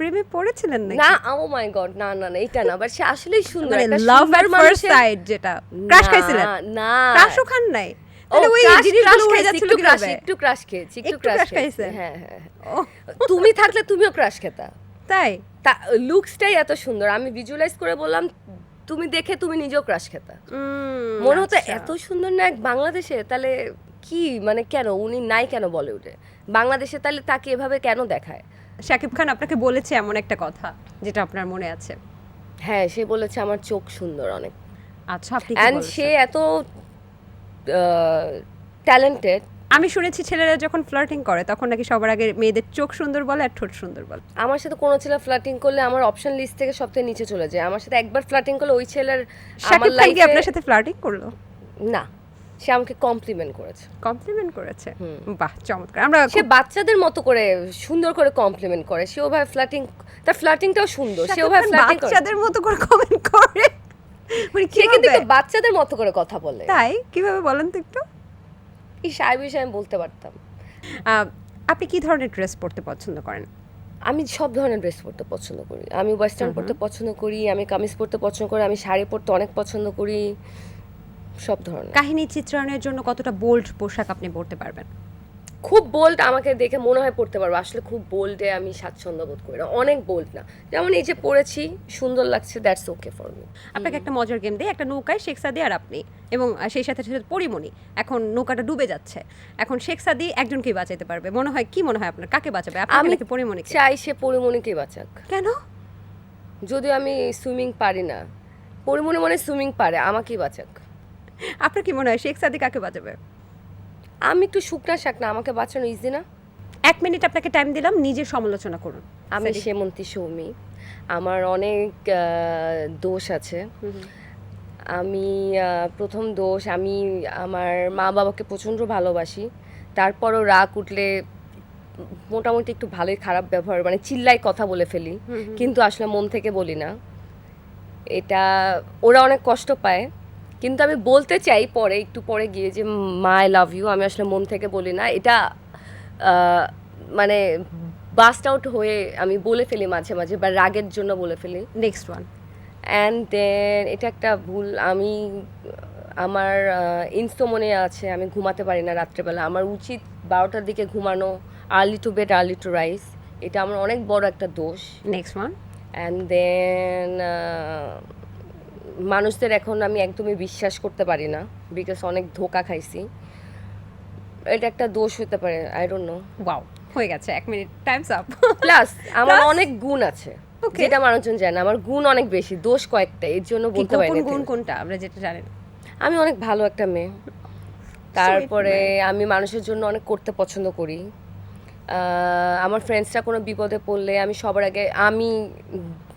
প্রেমে পড়েছিলেন নাকি? না ও মাই গড না না না এটা না বাট সে আসলেই সুন্দর মানে একটা love at first side sight যেটা। ক্রাশ খাইছিলেন? না। ক্রাশও খান নাই? ক্রাশ হ্যাঁ হ্যাঁ। তুমি থাকলে তুমিও ক্রাশ খেতা। তাই? তা লুকসটাই এত সুন্দর। আমি ভিজুয়ালাইজ করে বললাম তুমি দেখে তুমি নিজেও ক্রাশ খেতা। মনে হতো আচ্ছা। এত সুন্দর না এক বাংলাদেশে তাহলে কি মানে কেন উনি নাই কেন বলিউডে? বাংলাদেশে তাহলে তাকে এভাবে কেন দেখায়? শাকিব খান আপনাকে বলেছে এমন একটা কথা যেটা আপনার মনে আছে? হ্যাঁ সে বলেছে আমার চোখ সুন্দর অনেক। আচ্ছা আপনি? সে এত ট্যালেন্টেড আমি শুনেছি ছেলেরা যখন ফ্লার্টিং করে তখন নাকি সবার আগে মেয়েদের চোখ সুন্দর বলে আর ঠোঁট সুন্দর বলে। আমার সাথে কোনো ছেলে ফ্লার্টিং করলে আমার অপশন লিস্ট থেকে সবথেকে নিচে চলে যায়। আমার সাথে একবার ফ্লার্টিং করলে ওই ছেলের আমার শাকিব খান কি লাইফে আপনার সাথে ফ্লার্টিং করল? না। সে আমাকে কমপ্লিমেন্ট করেছে। কমপ্লিমেন্ট করেছে? বাহ চমৎকার। আমরা সে বাচ্চাদের মতো করে সুন্দর করে কমপ্লিমেন্ট করে। সে ওভাবে ফ্লার্টিং তার ফ্লার্টিংটাও সুন্দর। সে ওভাবে ফ্লার্টিং করে। বাচ্চাদের মতো করে কমেন্ট করে? মানে সে কিন্তু? বাচ্চাদের মতো করে কথা বলে। তাই? কীভাবে বলেন তো একটু? এই সাহেব বিষয়ে আমি বলতে পারতাম। আপনি কি ধরনের ড্রেস পরতে পছন্দ করেন? আমি সব ধরনের ড্রেস পরতে পছন্দ করি। আমি ওয়েস্টার্ন পরতে পছন্দ করি আমি কামিজ পরতে পছন্দ করি আমি শাড়ি পরতে অনেক পছন্দ করি সব ধরনের। কাহিনী চিত্রায়নের জন্য কতটা বোল্ড পোশাক আপনি পরতে পারবেন? খুব বোল্ড আমাকে দেখে মনে হয় পড়তে পারব। আসলে খুব বোল্ডে আমি স্বাচ্ছন্দ্য বোধ করি না। অনেক বোল্ড না। যেমন এই যে পড়েছি সুন্দর লাগছে দ্যাটস ওকে ফর মি আপনাকে একটা মজার গেম দিই। একটা নৌকায় শেখ সাদি আর আপনি এবং সেই সাথে সাথে পরিমণি। এখন নৌকাটা ডুবে যাচ্ছে। এখন শেখ সাদি একজনকেই বাঁচাইতে পারবে। মনে হয় কি মনে হয় আপনার? কাকে বাঁচাবে? আপনাকে আমি নাকি পরিমণিকে? চাই সে পরিমণিকে বাঁচাক। কেন? যদিও আমি সুইমিং পারি না। পরিমণি মনে সুইমিং পারে আমাকেই বাঁচাক। আপনার কি মনে হয় শেখ সাদি কাকে বাঁচাবে? আমি একটু শুকনা শাক না আমাকে বাঁচানো ইজি না। এক মিনিট আপনাকে টাইম দিলাম নিজের সমালোচনা করুন। আমি। সেমন্তী সৌমি। আমার অনেক দোষ আছে। আমি প্রথম দোষ আমি আমার মা বাবাকে প্রচণ্ড ভালোবাসি। তারপরও রাগ উঠলে মোটামুটি একটু ভালোই খারাপ ব্যবহার মানে চিল্লাই কথা বলে ফেলি। কিন্তু আসলে মন থেকে বলি না। এটা ওরা অনেক কষ্ট পায়। কিন্তু আমি বলতে চাই পরে একটু পরে গিয়ে যে মা আই লাভ ইউ আমি আসলে মন থেকে বলি না। এটা মানে বাস্ট আউট হয়ে আমি বলে ফেলি মাঝে মাঝে বা রাগের জন্য বলে ফেলি। নেক্সট ওয়ান অ্যান্ড দেন এটা একটা ভুল আমি আমার ইনস্টোমনে আছে আমি ঘুমাতে পারি না রাত্রেবেলা। আমার উচিত বারোটার দিকে ঘুমানো early to bed early to rise এটা আমার অনেক বড় একটা দোষ। নেক্সট ওয়ান অ্যান্ড দেন মানুষদের এখন আমি একদমই বিশ্বাস করতে পারি না বিকজ অনেক ধোকা খাইছি। এটা একটা দোষ হতে পারে আই ডোন্ট নো ওয়াও হয়ে গেছে এক মিনিট টাইমস আপ প্লাস আমার অনেক গুণ আছে. যেটা মানুষজন জানে। আমার গুণ অনেক বেশি দোষ কয়েকটা এর জন্য বলতে পারি না গুণ কোনটা আমরা যেটা জানেন আমি অনেক ভালো একটা মেয়ে তারপরে আমি মানুষের জন্য অনেক করতে পছন্দ করি। আমার ফ্রেন্ডসরা কোনো বিপদে পড়লে আমি সবার আগে আমি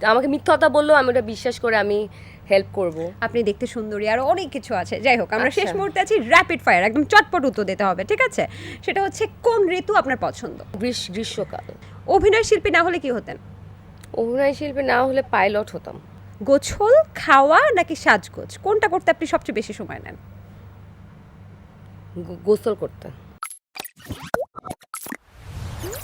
আমাকে মিথ্যা কথা বললেও আমি ওটা বিশ্বাস করে আমি হেল্প করব। আপনি দেখতে সুন্দরী আর অনেক কিছু আছে। যাই হোক আমরা শেষ আচ্ছা। মুহূর্তে আছি র্যাপিড ফায়ার একদম চটপট উত্তর দিতে হবে ঠিক আছে? সেটা হচ্ছে কোন ঋতু আপনার পছন্দ? গ্রীষ- গ্রীষ্মকাল। অভিনয় শিল্পী না হলে কি হতেন? অভিনয় শিল্পী না হলে পাইলট হতাম। গোছল খাওয়া নাকি সাজগোজ? কোনটা করতে আপনি সবচেয়ে বেশি সময় নেন? গোসল করতে।